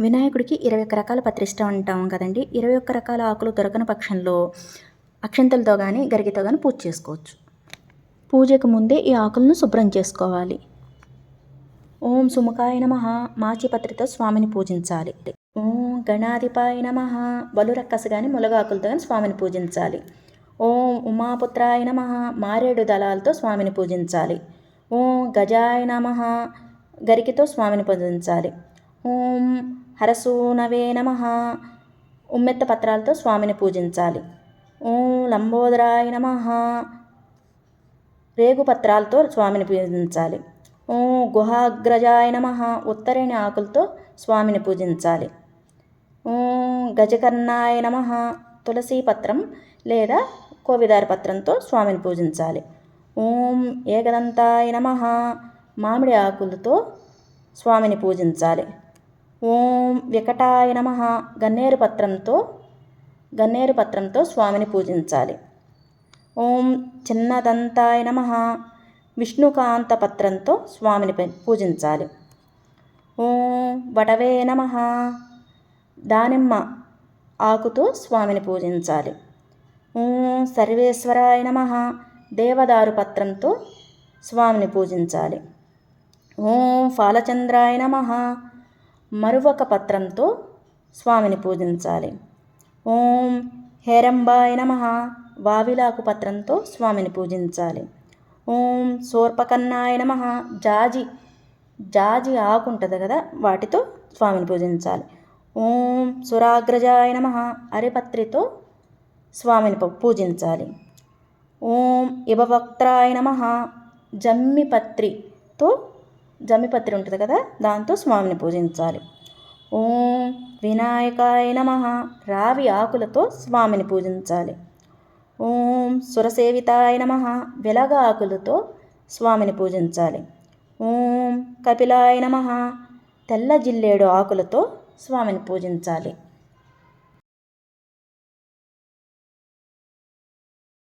వినాయకుడికి ఇరవై ఒక్క రకాల పత్రిష్ట అంటాం కదండి. ఇరవై ఒక్క రకాల ఆకులు దొరకని పక్షంలో అక్షంతలతో కానీ గరిగితో కానీ పూజ చేసుకోవచ్చు. పూజకు ముందే ఈ ఆకులను శుభ్రం చేసుకోవాలి. ఓం సుముఖాయ నమ. మాచిపత్రితో స్వామిని పూజించాలి. ఓం గణాధిపాయ నమ. బలురక్కసు కానీ ములగాకులతో కానీ స్వామిని పూజించాలి. ఓం ఉమాపుత్రాయ నమ. మారేడు దళాలతో స్వామిని పూజించాలి. ఓం గజాయ నమ. గరికితో స్వామిని పూజించాలి. ఓం హరసూనవే నమ. ఉమ్మెత్త పత్రాలతో స్వామిని పూజించాలి. ఓం లంబోదరాయ నమ. రేగు పత్రాలతో స్వామిని పూజించాలి. ఓం గుహాగ్రజాయ నమ. ఉత్తరేణి ఆకులతో స్వామిని పూజించాలి. ఓం గజకర్ణాయ నమ. తులసి పత్రం లేదా కోవిదార పత్రంతో స్వామిని పూజించాలి. ఓం ఏకదంతాయ నమ. మామిడి ఆకులతో స్వామిని పూజించాలి. ఓం వికటాయ నమ. గన్నేరు పత్రంతో గన్నేరు పత్రంతో స్వామిని పూజించాలి. ఓం చిన్నదంతాయ నమ. విష్ణుకాంత పత్రంతో స్వామిని పూజించాలి. ఓం వటవే నమ. దానిమ్మ ఆకుతో స్వామిని పూజించాలి. ఓం సర్వేశ్వరాయ నమ. దేవదారు పత్రంతో స్వామిని పూజించాలి. ఓం ఫాలచంద్రాయ నమ. మరువక పత్రంతో స్వామిని పూజించాలి. ఓం హేరంబాయ నమ వావిలాకు పత్రంతో స్వామిని పూజించాలి. ఓం సోర్పకన్నాయ నమ జాజి జాజి ఆకు ఉంటుంది కదా వాటితో స్వామిని పూజించాలి. ఓం సురాగ్రజాయ నమ అరిపత్రితో స్వామిని పూ- పూజించాలి. ఓం ఇభవక్త్రాయ నమ జమ్మిపత్రితో జమ్మిపత్రి ఉంటుంది కదా దాంతో స్వామిని పూజించాలి. ఓం వినాయకాయ నమ. రావి ఆకులతో స్వామిని పూజించాలి. ఓం సురసేవితాయ నమ. వెలగ ఆకులతో స్వామిని పూజించాలి. ఓం కపిలాయ నమ. తెల్ల జిల్లేడు ఆకులతో స్వామిని పూజించాలి.